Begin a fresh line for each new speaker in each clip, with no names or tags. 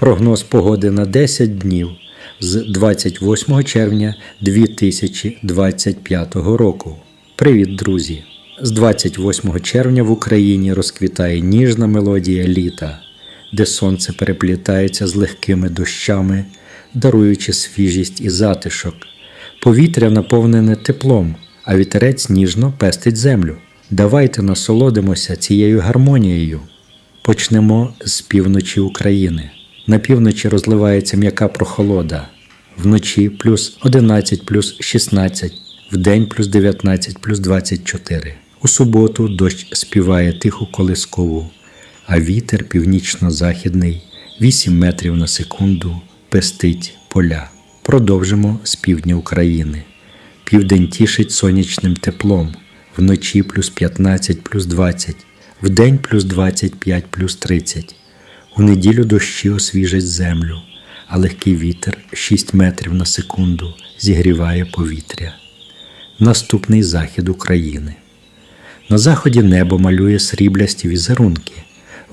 Прогноз погоди на 10 днів з 28 червня 2025 року. Привіт, друзі! З 28 червня в Україні розквітає ніжна мелодія літа, де сонце переплітається з легкими дощами, даруючи свіжість і затишок. Повітря наповнене теплом, а вітерець ніжно пестить землю. Давайте насолодимося цією гармонією. Почнемо з півночі України. На півночі розливається м'яка прохолода. Вночі плюс 11 плюс 16, вдень плюс 19 плюс 24. У суботу дощ співає тиху колискову, а вітер північно-західний 8 метрів на секунду пестить поля. Продовжимо з півдня України. Південь тішить сонячним теплом, вночі плюс 15 плюс 20, вдень плюс 25 плюс 30. У неділю дощі освіжать землю, а легкий вітер 6 метрів на секунду зігріває повітря. Наступний захід України. На заході небо малює сріблясті візерунки,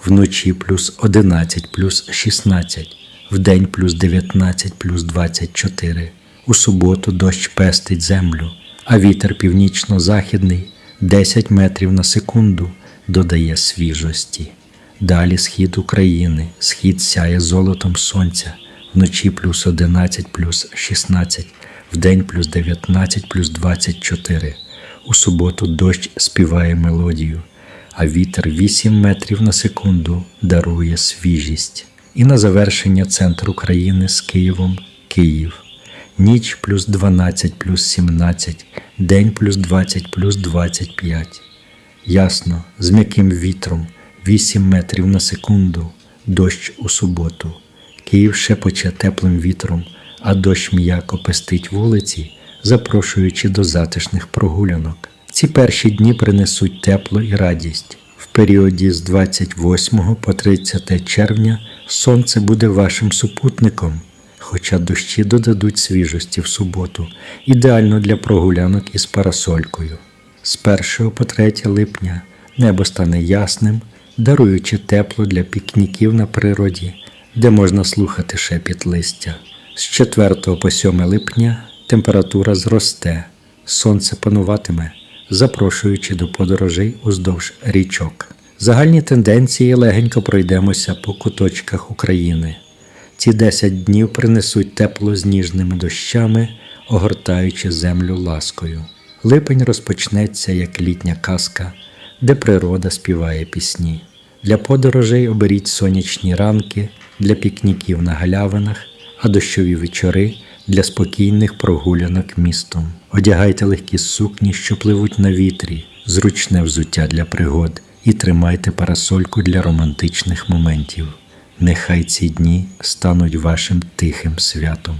вночі плюс 11 плюс 16, вдень плюс 19 плюс 24. У суботу дощ пестить землю, а вітер північно-західний 10 метрів на секунду додає свіжості. Далі схід України, схід сяє золотом сонця, вночі плюс 11 плюс 16, вдень плюс 19 плюс 24. У суботу дощ співає мелодію, а вітер 8 метрів на секунду дарує свіжість. І на завершення центр України з Києвом Київ. Ніч плюс 12 плюс 17, день плюс 20 плюс 25. Ясно, з м'яким вітром 8 метрів на секунду, дощ у суботу. Київ шепоче теплим вітром, а дощ м'яко пестить вулиці, запрошуючи до затишних прогулянок. Ці перші дні принесуть тепло і радість. В періоді з 28 по 30 червня сонце буде вашим супутником, хоча дощі додадуть свіжості в суботу, ідеально для прогулянок із парасолькою. З 1 по 3 липня небо стане ясним, даруючи тепло для пікніків на природі, де можна слухати шепіт листя. З 4 по 7 липня температура зросте, сонце пануватиме, запрошуючи до подорожей уздовж річок. Загальні тенденції легенько пройдемося по куточках України. Ці 10 днів принесуть тепло з ніжними дощами, огортаючи землю ласкою. Липень розпочнеться як літня казка, де природа співає пісні. Для подорожей оберіть сонячні ранки для пікніків на галявинах, а дощові вечори для спокійних прогулянок містом. Одягайте легкі сукні, що пливуть на вітрі, зручне взуття для пригод і тримайте парасольку для романтичних моментів. Нехай ці дні стануть вашим тихим святом.